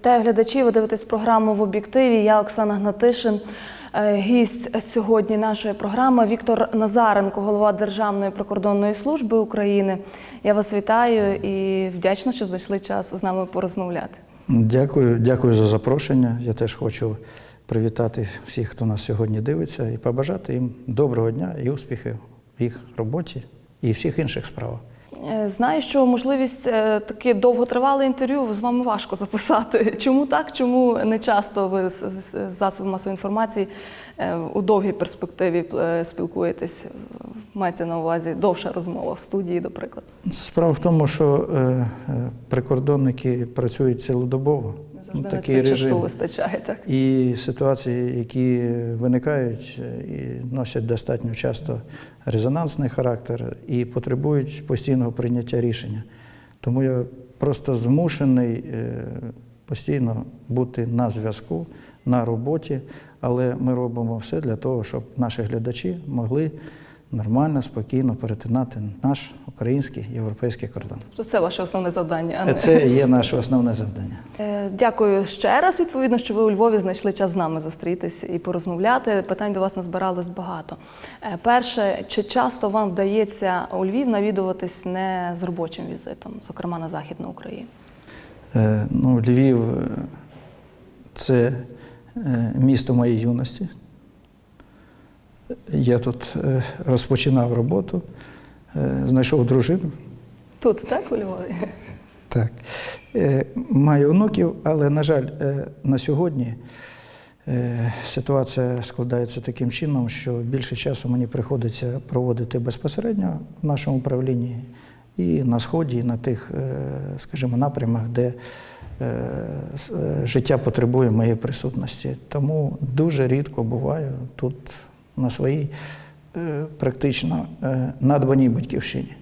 Вітаю глядачів. Ви дивитесь програму в об'єктиві. Я Оксана Гнатишин. Е, Гість сьогодні нашої програми Віктор Назаренко, голова Державної прикордонної служби України. Я вас вітаю і вдячна, що знайшли час з нами порозмовляти. Дякую, дякую за запрошення. Я теж хочу привітати всіх, хто нас сьогодні дивиться, і побажати їм доброго дня і успіхів в їх роботі і всіх інших справах. Е, Знаю, що можливість е, таке довготривале інтерв'ю з вами важко записати. Чому так? Чому не часто ви з з засобів масової інформації е, у довгій перспективі спілкуєтесь? Мається на увазі довша розмова в студії, до прикладу. Справа в тому, що прикордонники працюють цілодобово. Не завжди Ну, такий це часу вистачає, так? І ситуації, які виникають і носять достатньо часто резонансний характер і потребують постійного прийняття рішення. Тому я просто змушений е, постійно бути на зв'язку, на роботі, але ми робимо все для того, щоб наші глядачі могли нормально, спокійно перетинати наш український європейський кордон. Тобто це ваше основне завдання. а не- Це є наше основне завдання. Е, Дякую ще раз. Відповідно, що ви у Львові знайшли час з нами зустрітись і порозмовляти. Питань до вас назбиралось багато. Е, Перше, чи часто вам вдається у Львів навідуватись не з робочим візитом, зокрема на Західну Україну? Е, Ну, Львів це місто моєї юності. Я тут е, розпочинав роботу, е, знайшов дружину. Тут, так, у Львові? Так. Е, Маю онуків, але, на жаль, на сьогодні ситуація складається таким чином, що більше часу мені приходиться проводити безпосередньо в нашому управлінні і на сході, і на тих, скажімо, напрямах, де життя потребує моєї присутності. Тому дуже рідко буваю тут на своїй е, практично е, надбаній батьківщині.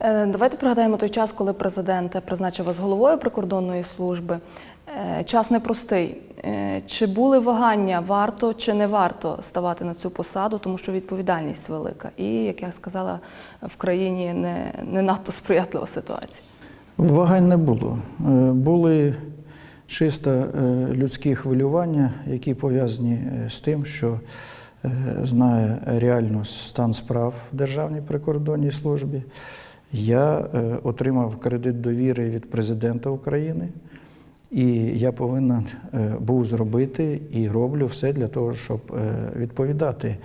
Е, Давайте пригадаємо той час, коли президент призначив вас головою прикордонної служби. Час непростий. Чи були вагання, варто чи не варто ставати на цю посаду, тому що відповідальність велика. І, як я сказала, в країні не, не надто сприятлива ситуація. Вагань не було. Були чисто людські хвилювання, які пов'язані з тим, що е, знає реально стан справ в Державній прикордонній службі. Я е, отримав кредит довіри від президента України, і я повинен е, був зробити і роблю все для того, щоб відповідати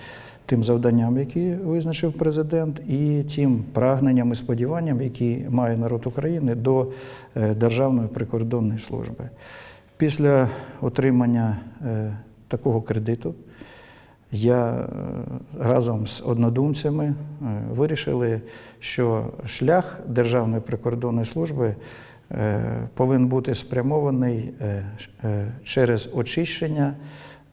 тим завданням, які визначив президент, і тим прагненням і сподіванням, які має народ України до Державної прикордонної служби. Після отримання такого кредиту я е, разом з однодумцями е, вирішили, що шлях Державної прикордонної служби е, повинен бути спрямований через очищення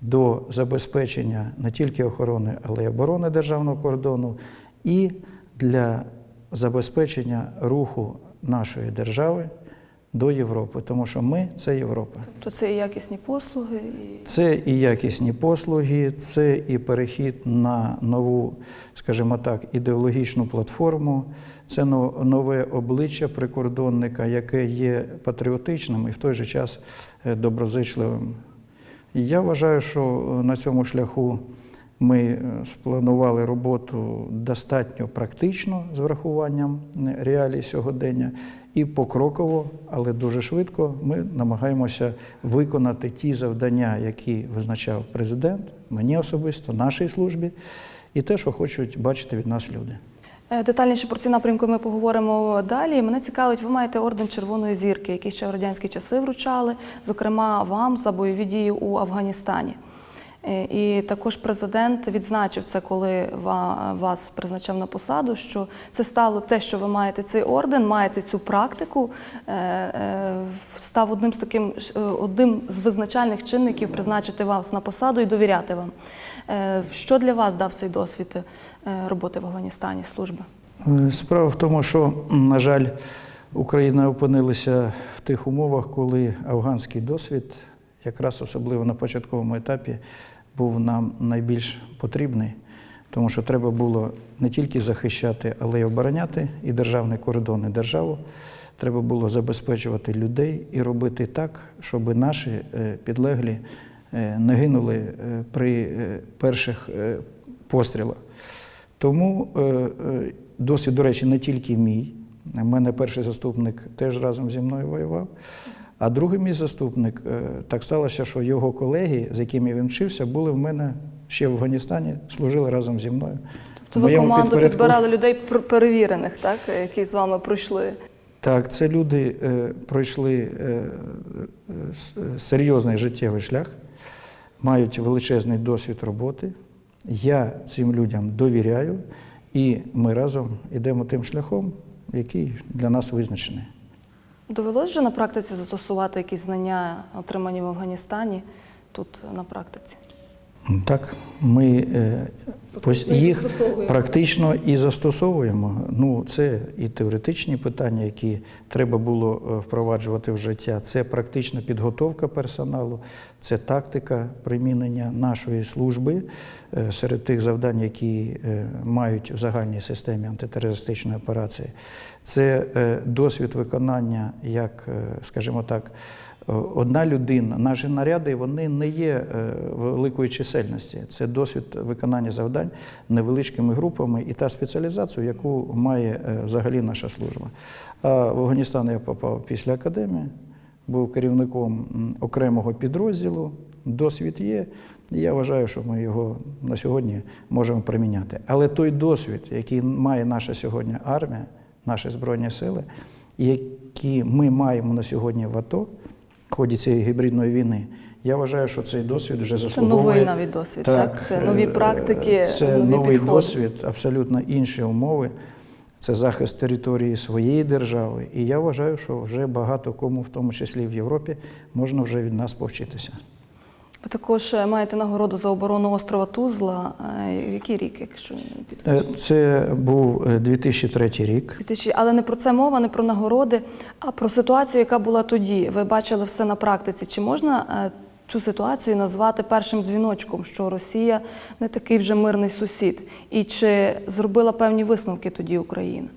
до забезпечення не тільки охорони, але й оборони державного кордону, і для забезпечення руху нашої держави до Європи, тому що ми це Європа. То це і якісні послуги, і Це і якісні послуги, це і перехід на нову, скажімо так, ідеологічну платформу, це нове обличчя прикордонника, яке є патріотичним і в той же час е, доброзичливим. І я вважаю, що на цьому шляху ми е, спланували роботу достатньо практично з врахуванням е, реалій сьогодення. І покроково, але дуже швидко ми намагаємося виконати ті завдання, які визначав президент, мені особисто, нашій службі, і те, що хочуть бачити від нас люди. Е, Детальніше про ці напрямки ми поговоримо далі. Мене цікавить, ви маєте орден Червоної зірки, який ще в радянські часи вручали, зокрема вам за бойові дії у Афганістані. Е, І також президент відзначив це, коли вас призначав на посаду, що це стало те, що ви маєте цей орден, маєте цю практику, е, е, став одним з таким одним з визначальних чинників призначити вас на посаду і довіряти вам. Що для вас дав цей досвід роботи в Афганістані, служби? Справа в тому, що, на жаль, Україна опинилася в тих умовах, коли афганський досвід, якраз особливо на початковому етапі, був нам найбільш потрібний тому що треба було не тільки захищати, але й обороняти і державний кордон, і державу. Треба було забезпечувати людей і робити так, щоб наші е, підлеглі е, не гинули е, при перших пострілах. Тому досвід, до речі, не тільки мій. У мене перший заступник теж разом зі мною воював. А другий мій заступник, е, так сталося, що його колеги, з якими він вчився, були в мене ще в Афганістані, служили разом зі мною. То В ви команду підпорядку- підбирали людей перевірених, так, які з вами пройшли. Так, це люди е, пройшли е, е, е, серйозний життєвий шлях, мають величезний досвід роботи. Я цим людям довіряю, і ми разом йдемо тим шляхом, який для нас визначений. Довелось вже на практиці застосувати якісь знання, отримані в Афганістані, тут на практиці? Так, ми е, пос- ви їх практично і застосовуємо. Ну, це і теоретичні питання, які треба було е, впроваджувати в життя. Це практична підготовка персоналу, це тактика примінення нашої служби е, серед тих завдань, які е, мають в загальній системі антитерористичної операції. Це е, досвід виконання, як, е, скажімо так, Е, Одна людина, наші наряди вони не є е, великої чисельності. Це досвід виконання завдань невеличкими групами і та спеціалізація, яку має е, взагалі наша служба. А в Афганістан я попав після академії, був керівником окремого підрозділу. Досвід є, і я вважаю, що ми його на сьогодні можемо приміняти. Але той досвід, який має наша сьогодні армія, наші збройні сили, які ми маємо на сьогодні в АТО в ході цієї гібридної війни. Я вважаю, що цей досвід вже Це новий навіть досвід, так? Це нові е, практики, Це нові новий підходи. досвід, абсолютно інші умови. Це захист території своєї держави. І я вважаю, що вже багато кому, в тому числі в Європі, можна вже від нас повчитися. Ви також е, маєте нагороду за оборону острова Тузла. Е, В який рік, якщо Е, Це був е, 2003 рік. але не про це мова, не про нагороди, а про ситуацію, яка була тоді. Ви бачили все на практиці. Чи можна цю ситуацію назвати першим дзвіночком, що Росія не такий вже мирний сусід? І чи зробила певні висновки тоді Україна?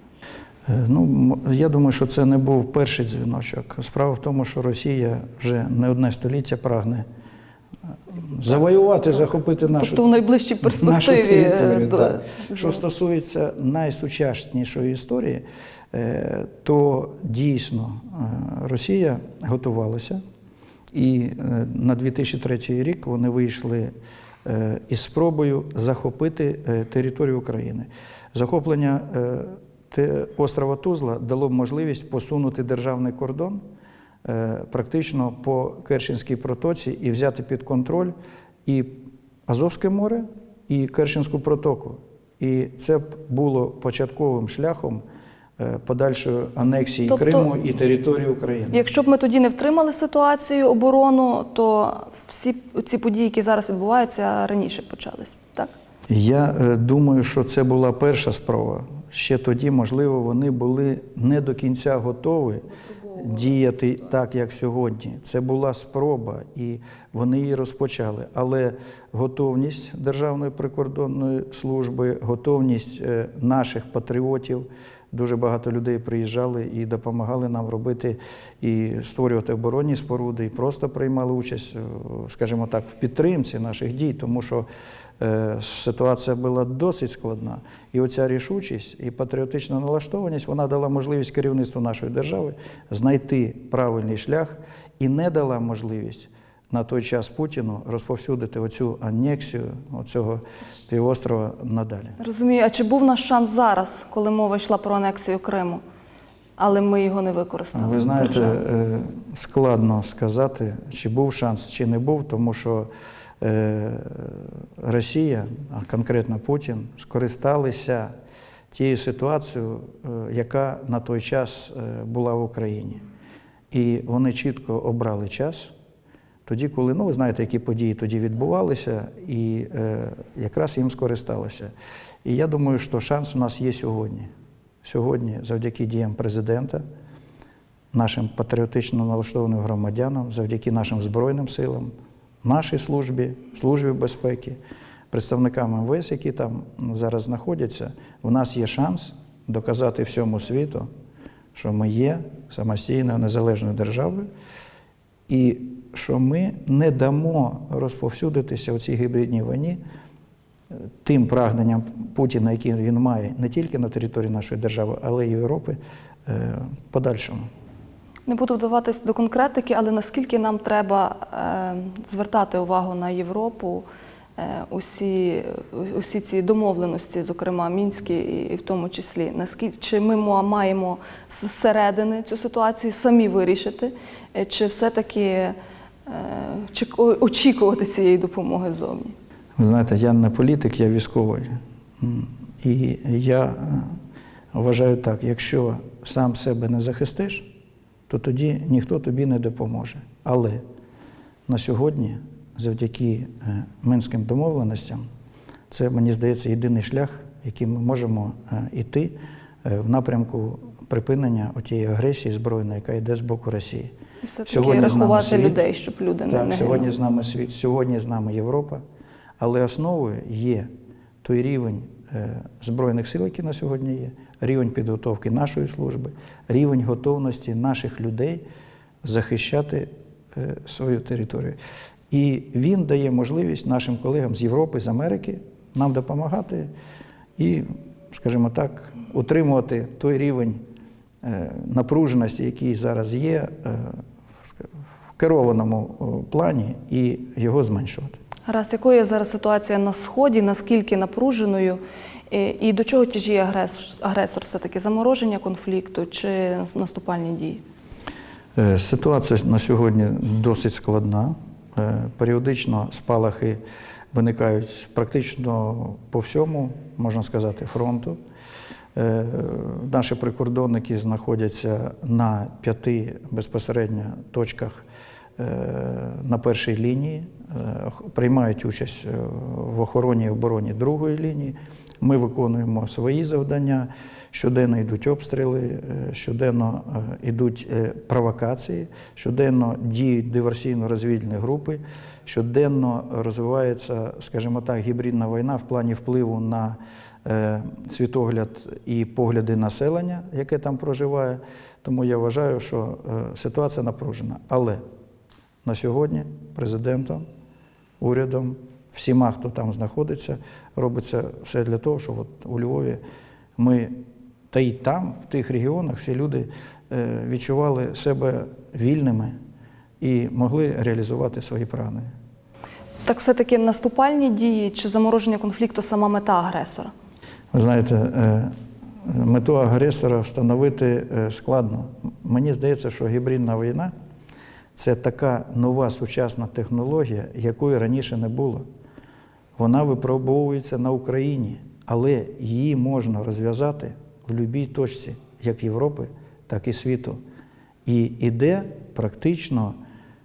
Ну, я думаю, що це не був перший дзвіночок. Справа в тому, що Росія вже не одне століття прагне завоювати, захопити нашу тобто в найближчій перспективі. е, територію. до-. Що стосується найсучаснішої історії, е, то дійсно е, Росія готувалася, і е, на 2003 рік вони вийшли із спробою захопити територію України. Захоплення острова Тузла дало можливість посунути державний кордон практично по Керченській протоці і взяти під контроль і Азовське море, і Керченську протоку. І це б було початковим шляхом е, подальшої анексії Тобто- Криму і території України. Якщо б ми тоді не втримали ситуацію оборону, то всі ці події, які зараз відбуваються, раніше почались. Так? Я е, думаю, що це була перша спроба. Ще тоді, можливо, вони були не до кінця готові діяти так, як сьогодні. Це була спроба, і вони її розпочали. Але готовність Державної прикордонної служби, готовність е, наших патріотів. Дуже багато людей приїжджали і допомагали нам робити і створювати оборонні споруди, і просто приймали участь, е, скажімо так, в підтримці наших дій, тому що е, ситуація була досить складна. І оця рішучість і патріотична налаштованість вона дала можливість керівництву нашої держави знайти правильний шлях і не дала можливість на той час Путіну розповсюдити оцю анексію оцього півострова надалі. Розумію, а чи був наш шанс зараз, коли мова йшла про анексію Криму, але ми його не використали? Ви знаєте, е, складно сказати, чи був шанс, чи не був, тому що е, Росія, а конкретно Путін, скористалися тією ситуацією, е, яка на той час була в Україні. І вони чітко обрали час. Тоді, коли ну ви знаєте, які події тоді відбувалися, і е, якраз їм скористалися. І я думаю, що шанс у нас є сьогодні. Сьогодні, завдяки діям президента, нашим патріотично налаштованим громадянам, завдяки нашим Збройним силам, нашій службі, службі безпеки, представниками МВС, які там зараз знаходяться, у нас є шанс доказати всьому світу, що ми є самостійною незалежною державою, і що ми не дамо розповсюдитися у цій гібридній війні е, тим прагненням Путіна, які він має не тільки на території нашої держави, але й Європи, е, подальшому. Не буду вдаватись до конкретики, але наскільки нам треба е, звертати увагу на Європу, усі, усі ці домовленості, зокрема мінські, і, в тому числі, наскільки чи ми маємо зсередини цю ситуацію самі вирішити, е, чи все-таки е, очікувати цієї допомоги ззовні? Ви знаєте, я не політик, я військовий. І я е, вважаю так: якщо сам себе не захистиш, то тоді ніхто тобі не допоможе. Але на сьогодні, завдяки е, мінським домовленостям, це, мені здається, єдиний шлях, яким ми можемо йти в напрямку припинення тієї агресії збройної, яка йде з боку Росії. І все-таки рахувати світ. людей, щоб люди не, Так, не сьогодні з нами світ, сьогодні з нами Європа, але основою є той рівень е, Збройних сил, який на сьогодні є, рівень підготовки нашої служби, рівень готовності наших людей захищати е, свою територію. І він дає можливість нашим колегам з Європи, з Америки нам допомагати і, скажімо так, утримувати той рівень е, напруженості, який зараз є е, в керованому плані, і його зменшувати. Гаразд, якою є зараз ситуація на сході, наскільки напруженою, і, до чого тяжіє агресор, агресор все-таки замороження конфлікту чи наступальні дії? Е, Ситуація на сьогодні досить складна. Е, Періодично спалахи виникають практично по всьому, можна сказати, фронту. Е, Наші прикордонники знаходяться на п'яти безпосередньо точках е, на першій лінії, приймають участь в охороні і обороні другої лінії. Ми виконуємо свої завдання. Щоденно йдуть обстріли, е, щоденно е, йдуть е, провокації, щоденно діють диверсійно-розвідні групи, щоденно розвивається, скажімо так, гібридна війна в плані впливу на світогляд і погляди населення, яке там проживає. Тому я вважаю, що ситуація напружена. Але на сьогодні президентом, урядом, всіма, хто там знаходиться, робиться все для того, щоб от у Львові ми та й там, в тих регіонах, всі люди е, відчували себе вільними і могли реалізувати свої прагнення. Так все-таки наступальні дії чи замороження конфлікту сама мета агресора? Ви знаєте, е, мету агресора встановити е, складно. Мені здається, що гібридна війна це така нова сучасна технологія, якої раніше не було. Вона випробовується на Україні, але її можна розв'язати в будь-якій точці, як Європи, так і світу. І іде практично,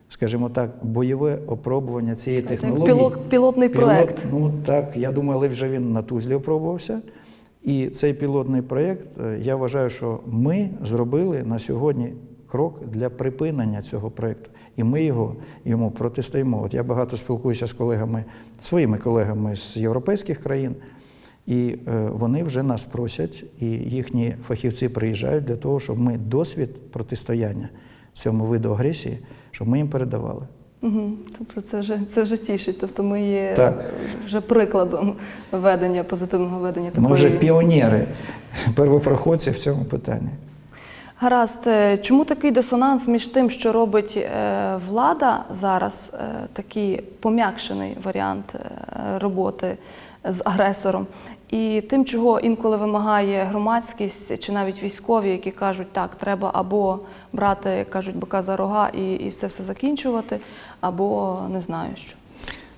скажімо так, бойове опробування цієї технології. пілот, пілотний Пілот, проект. Ну так, я думаю, але вже він на Тузлі опробувався. І цей пілотний проєкт, е, я вважаю, що ми зробили на сьогодні крок для припинення цього проєкту. І ми його йому протистоїмо. От я багато спілкуюся з колегами, своїми колегами з європейських країн, і е, вони вже нас просять, і їхні фахівці приїжджають для того, щоб ми досвід протистояння цьому виду агресії, щоб ми їм передавали. Угу. Тобто це вже, це вже тішить. Тобто ми є Так. вже прикладом ведення, позитивного ведення такої. Ми вже піонери, первопроходці в цьому питанні. Гаразд, Е, чому такий дисонанс між тим, що робить е, влада зараз, е, такий пом'якшений варіант роботи з агресором, і тим, чого інколи вимагає громадськість чи навіть військові, які кажуть, так, треба або брати, кажуть, бока за рога і, і це все закінчувати, або не знаю що.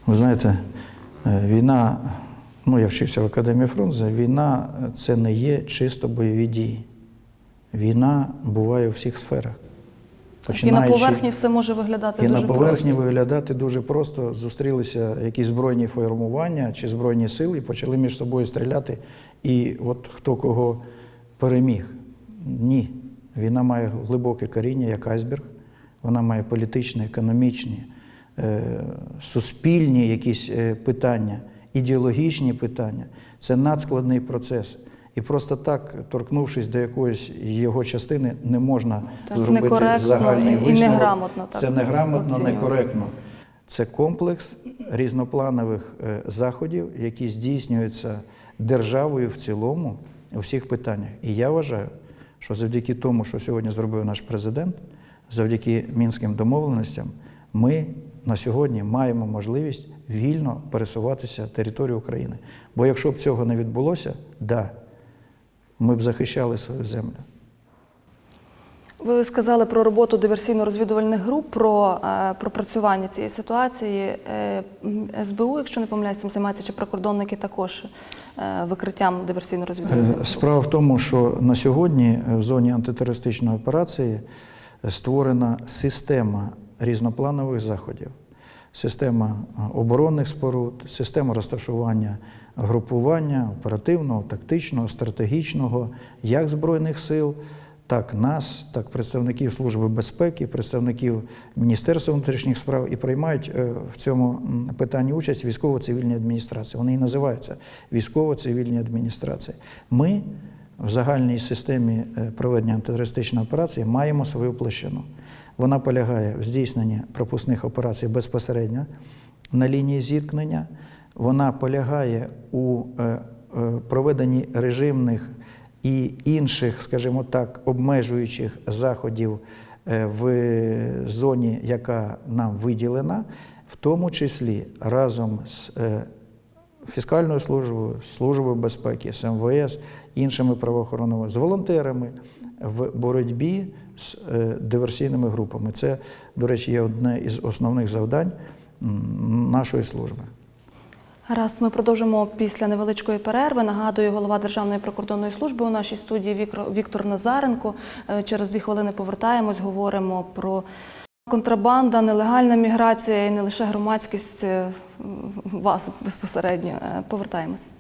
Ви знаєте, війна, ну я вчився в Академії Фрунзе, війна це не є чисто бойові дії. Війна буває у всіх сферах. І на поверхні все може виглядати і дуже на поверхні просто. виглядати дуже просто. Зустрілися якісь збройні формування чи збройні сили і почали між собою стріляти. І от хто кого переміг. Ні. Війна має глибоке коріння, як айсберг. Вона має політичні, економічні, е, суспільні якісь е, питання. ідеологічні питання це надскладний процес. І просто так, торкнувшись до якоїсь його частини, не можна Так, зробити загальний і- і висновок. неграмотно так Це неграмотно, некоректно. Це комплекс різнопланових е, заходів, які здійснюються державою в цілому у всіх питаннях. І я вважаю, що завдяки тому, що сьогодні зробив наш президент, завдяки мінським домовленостям, ми на сьогодні маємо можливість вільно пересуватися територією України. Бо якщо б цього не відбулося, да, ми б захищали свою землю. Ви сказали про роботу диверсійно-розвідувальних груп, про е, пропрацювання цієї ситуації. Е, СБУ, якщо не помиляюсь, цим займається, чи прикордонники також е, викриттям диверсійно-розвідувальних груп? Справа в тому, що на сьогодні в зоні антитерористичної операції створена система різнопланових заходів, система оборонних споруд, система розташування групування оперативного, тактичного, стратегічного, як Збройних сил, так нас, так представників Служби безпеки, представників Міністерства внутрішніх справ і приймають е, в цьому питанні участь військово-цивільні адміністрації. Вони і називаються військово-цивільні адміністрації. Ми в загальній системі е, проведення антитерористичної операції маємо свою площину. Вона полягає в здійсненні пропускних операцій безпосередньо на лінії зіткнення. Вона полягає у е, е, проведенні режимних і інших, скажімо так, обмежуючих заходів е, в зоні, яка нам виділена, в тому числі разом з фіскальною службою, службою безпеки, з МВС, іншими правоохоронними, з волонтерами в боротьбі з е, диверсійними групами. Це, до речі, є одне із основних завдань нашої служби. Гаразд, ми продовжимо після невеличкої перерви. Нагадую, голова Державної прикордонної служби у нашій студії Віктор, Назаренко. Е, Через дві хвилини повертаємось, говоримо про контрабанда, нелегальна міграція і не лише громадськість е, вас безпосередньо. Повертаємось.